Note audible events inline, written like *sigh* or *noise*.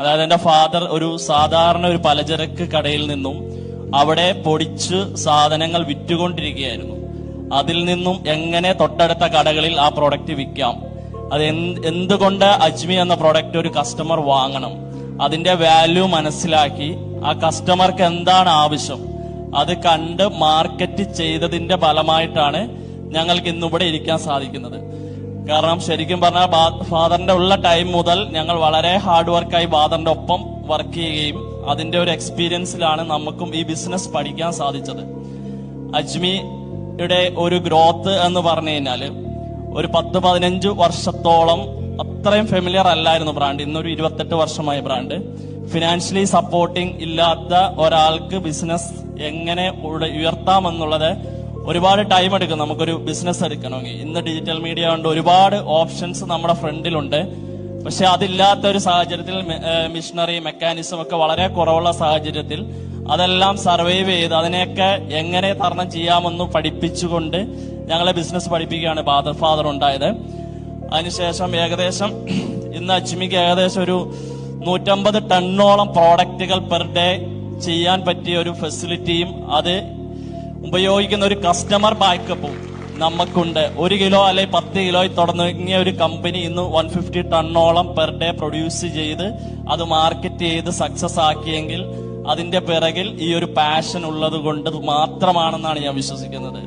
അതായത് എന്റെ ഫാദർ ഒരു സാധാരണ ഒരു പലചരക്ക് കടയിൽ നിന്നും അവിടെ പൊടിച്ച് സാധനങ്ങൾ വിറ്റുകൊണ്ടിരിക്കുകയായിരുന്നു. അതിൽ നിന്നും എങ്ങനെ തൊട്ടടുത്ത കടകളിൽ ആ പ്രോഡക്റ്റ് വിൽക്കാം? അത് എന്ത് എന്തുകൊണ്ട് അജ്മി എന്ന പ്രോഡക്റ്റ് ഒരു കസ്റ്റമർ വാങ്ങണം? അതിന്റെ വാല്യൂ മനസ്സിലാക്കി ആ കസ്റ്റമർക്ക് എന്താണ് ആവശ്യം? അത് കണ്ട് മാർക്കറ്റ് ചെയ്തതിന്റെ ഫലമായിട്ടാണ് ഞങ്ങൾക്ക് ഇന്നിവിടെ ഇരിക്കാൻ സാധിക്കുന്നത്. കാരണം ശരിക്കും പറഞ്ഞാൽ ഫാദറിന്റെ ഉള്ള ടൈം മുതൽ ഞങ്ങൾ വളരെ ഹാർഡ് വർക്കായി ഫാദറിന്റെ ഒപ്പം വർക്ക് ചെയ്യുകയും അതിന്റെ ഒരു എക്സ്പീരിയൻസിലാണ് നമുക്കും ഈ ബിസിനസ് പഠിക്കാൻ സാധിച്ചത്. അജ്മിയുടെ ഒരു ഗ്രോത്ത് എന്ന് പറഞ്ഞു കഴിഞ്ഞാൽ ഒരു പത്ത് പതിനഞ്ച് വർഷത്തോളം അത്രയും ഫെമിലിയർ അല്ലായിരുന്നു ബ്രാൻഡ് ഇന്നൊരു ഇരുപത്തെട്ട് വർഷമായ ബ്രാൻഡ് ഫിനാൻഷ്യലി സപ്പോർട്ടിംഗ് ഇല്ലാത്ത ഒരാൾക്ക് ബിസിനസ് എങ്ങനെ ഉയർത്താമെന്നുള്ളത് ഒരുപാട് ടൈം എടുക്കും. നമുക്കൊരു ബിസിനസ് എടുക്കണമെങ്കിൽ. ഇന്ന് ഡിജിറ്റൽ മീഡിയ ഉണ്ട് ഒരുപാട് ഓപ്ഷൻസ് നമ്മുടെ ഫ്രണ്ടിലുണ്ട്. പക്ഷെ അതില്ലാത്ത ഒരു സാഹചര്യത്തിൽ മിഷനറി മെക്കാനിസം ഒക്കെ വളരെ കുറവുള്ള സാഹചര്യത്തിൽ അതെല്ലാം സർവൈവ് ചെയ്ത് അതിനെയൊക്കെ എങ്ങനെ തരണം ചെയ്യാമെന്ന് പഠിപ്പിച്ചുകൊണ്ട് ഞങ്ങളെ ബിസിനസ് പഠിപ്പിക്കുകയാണ് ഫാദർ ഫാദർ ഉണ്ടായത്. അതിനുശേഷം ഏകദേശം *clears throat* ഇന്ന് അജ്മിക്ക് ഏകദേശം ഒരു നൂറ്റമ്പത് ടണ്ണോളം പ്രോഡക്റ്റുകൾ പെർ ഡേ ചെയ്യാൻ പറ്റിയ ഒരു ഫെസിലിറ്റിയും അത് ഉപയോഗിക്കുന്ന ഒരു കസ്റ്റമർ ബാക്കപ്പും നമുക്കുണ്ട്. ഒരു കിലോ അല്ലെ പത്ത് കിലോ തുടങ്ങിയ ഒരു കമ്പനി ഇന്ന് വൺ ഫിഫ്റ്റി ടണ്ണോളം പെർ ഡേ പ്രൊഡ്യൂസ് ചെയ്ത് അത് മാർക്കറ്റ് ചെയ്ത് സക്സസ് ആക്കിയെങ്കിൽ അതിന്റെ പിറകിൽ ഈ ഒരു പാഷൻ ഉള്ളത് കൊണ്ട് മാത്രമാണെന്നാണ് ഞാൻ വിശ്വസിക്കുന്നത്.